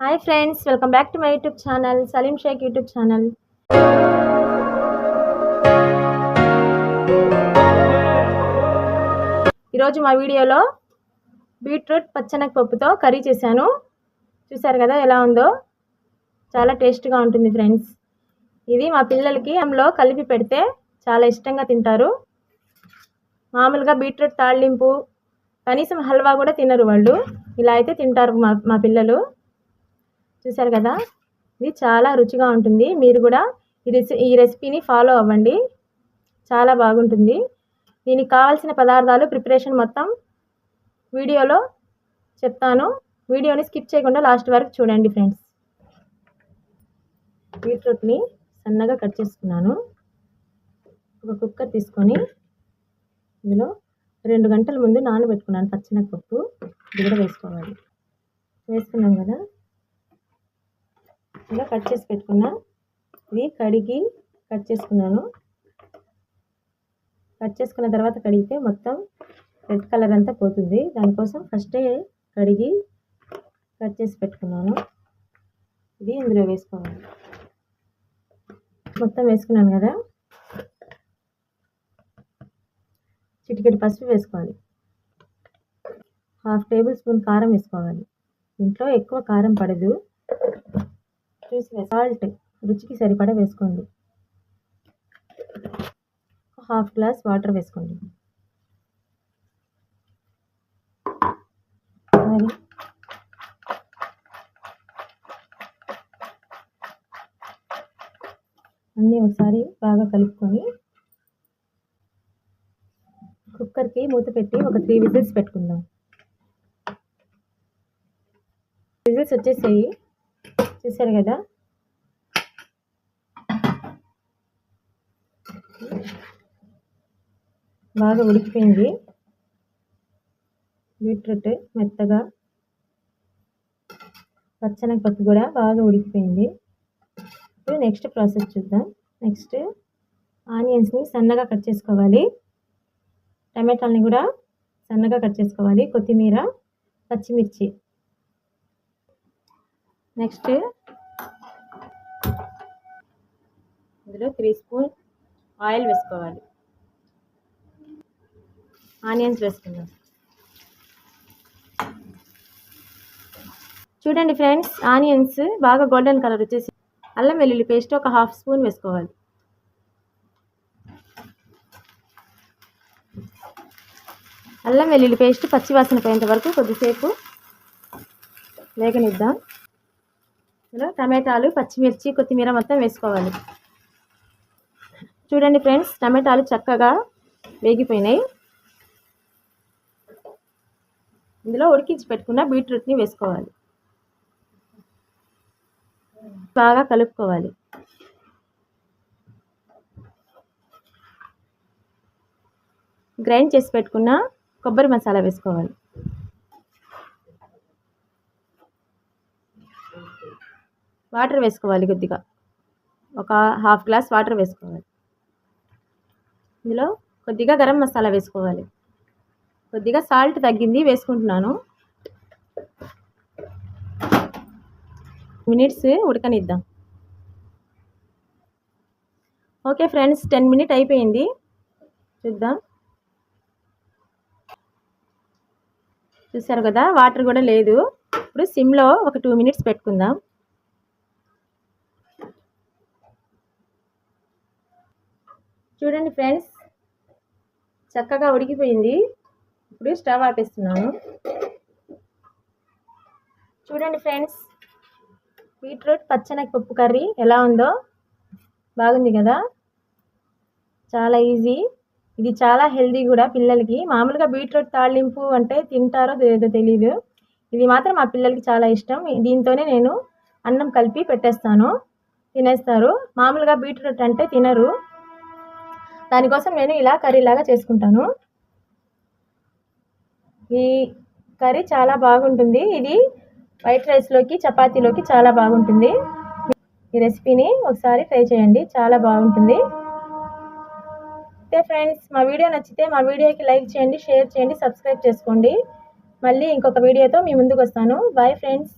Hi friends welcome back to my YouTube channel Salim Shaik YouTube channel. ఈరోజు మా వీడియోలో beetroot పచ్చనగపప్పుతో curry చేశాను. చూసారు కదా ఎలా ఉందో? చాలా టేస్ట్గా ఉంటుంది ఫ్రెండ్స్. ఇది మా పిల్లలకి అందులో కలిపి పెడితే చాలా ఇష్టంగా తింటారు. మామూలుగా బీట్రూట్ తాళింపు కనీసం హల్వా కూడా తినరు వాళ్ళు. ఇలా అయితే తింటారు మా మా పిల్లలు. చూసారు కదా? ఇది చాలా రుచిగా ఉంటుంది. మీరు కూడా ఈ రెసి ఈ రెసిపీని ఫాలో అవ్వండి. చాలా బాగుంటుంది. దీనికి కావాల్సిన పదార్థాలు ప్రిపరేషన్ మొత్తం వీడియోలో చెప్తాను. వీడియోని స్కిప్ చేయకుండా లాస్ట్ వరకు చూడండి ఫ్రెండ్స్. బీట్రూట్ని సన్నగా కట్ చేసుకున్నాను. ఒక కుక్కర్ తీసుకొని ఇందులో రెండు గంటల ముందు నానబెట్టుకున్నాను పచ్చినపప్పు ఇది కూడా వేసుకోవాలి. వేసుకున్నాం కదా? ఇలా కట్ చేసి పెట్టుకున్నా. ఇది కడిగి కట్ చేసుకున్నాను. కట్ చేసుకున్న తర్వాత కడిగితే మొత్తం రెడ్ కలర్ అంతా పోతుంది. దానికోసం ఫస్టే కడిగి కట్ చేసి పెట్టుకున్నాను. ఇది ఇందులో వేసుకోవాలి. మొత్తం వేసుకున్నాను కదా. చిటికెడు పసుపు వేసుకోవాలి. హాఫ్ టేబుల్ స్పూన్ కారం వేసుకోవాలి. ఇంట్లో ఎక్కువ కారం పడదు. చూసి సాల్ట్ రుచికి సరిపడా వేసుకోండి. హాఫ్ గ్లాస్ వాటర్ వేసుకోండి. మరి అన్నీ ఒకసారి బాగా కలుపుకొని కుక్కర్కి మూత పెట్టి ఒక త్రీ విజిల్స్ పెట్టుకుందాం. విజిల్స్ వచ్చేసాయి. చూసారు కదా? బాగా ఉడికిపోయింది. బీట్రూట్ మెత్తగా పచ్చనగ పప్పు కూడా బాగా ఉడికిపోయింది. ఇప్పుడు నెక్స్ట్ ప్రాసెస్ చూద్దాం. నెక్స్ట్ ఆనియన్స్ని సన్నగా కట్ చేసుకోవాలి. టమాటాలని కూడా సన్నగా కట్ చేసుకోవాలి. కొత్తిమీర పచ్చిమిర్చి. నెక్స్ట్ ఇందులో త్రీ స్పూన్ ఆయిల్ వేసుకోవాలి. ఆనియన్స్ వేసుకుందాం. చూడండి ఫ్రెండ్స్ ఆనియన్స్ బాగా గోల్డెన్ కలర్ వచ్చేసి అల్లం వెల్లుల్లి పేస్ట్ ఒక హాఫ్ స్పూన్ వేసుకోవాలి. అల్లం వెల్లుల్లి పేస్ట్ పచ్చివాసన పోయేంత వరకు కొద్దిసేపు వేగనిద్దాం. ఇందులో టమాటాలు పచ్చిమిర్చి కొత్తిమీర మొత్తం వేసుకోవాలి. చూడండి ఫ్రెండ్స్ టమాటాలు చక్కగా వేగిపోయినాయి. ఇందులో ఉడికించి పెట్టుకున్న బీట్రూట్ని వేసుకోవాలి. బాగా కలుపుకోవాలి. గ్రైండ్ చేసి పెట్టుకున్న కొబ్బరి మసాలా వేసుకోవాలి. వాటర్ వేసుకోవాలి కొద్దిగా. ఒక హాఫ్ గ్లాస్ వాటర్ వేసుకోవాలి. ఇందులో కొద్దిగా గరం మసాలా వేసుకోవాలి. కొద్దిగా సాల్ట్ తగ్గింది వేసుకుంటున్నాను. మినిట్స్ ఉడకనిద్దాం. ఓకే ఫ్రెండ్స్ టెన్ మినిట్ అయిపోయింది. చూద్దాం. చూసారు కదా వాటర్ కూడా లేదు. ఇప్పుడు సిమ్లో ఒక టూ మినిట్స్ పెట్టుకుందాం. చూడండి ఫ్రెండ్స్ చక్కగా ఉడికిపోయింది. ఇప్పుడు స్టవ్ ఆపేస్తున్నాను. చూడండి ఫ్రెండ్స్ బీట్రూట్ పచ్చనగ పప్పు కర్రీ ఎలా ఉందో బాగుంది కదా? చాలా ఈజీ. ఇది చాలా హెల్దీ కూడా పిల్లలకి. మామూలుగా బీట్రూట్ తాళింపు అంటే తింటారో లేదో తెలియదు ఇది మాత్రం మా పిల్లలకి చాలా ఇష్టం. దీంతోనే నేను అన్నం కలిపి పెట్టేస్తాను. తినేస్తారు. మామూలుగా బీట్రూట్ అంటే తినరు. దానికోసం నేను ఇలా కర్రీలాగా చేసుకుంటాను. ఈ కర్రీ చాలా బాగుంటుంది. ఇది వైట్ రైస్లోకి చపాతీలోకి చాలా బాగుంటుంది. ఈ రెసిపీని ఒకసారి ట్రై చేయండి. చాలా బాగుంటుంది. అయితే ఫ్రెండ్స్ మా వీడియో నచ్చితే మా వీడియోకి లైక్ చేయండి షేర్ చేయండి సబ్స్క్రైబ్ చేసుకోండి. మళ్ళీ ఇంకొక వీడియోతో మీ ముందుకు వస్తాను. Bye friends.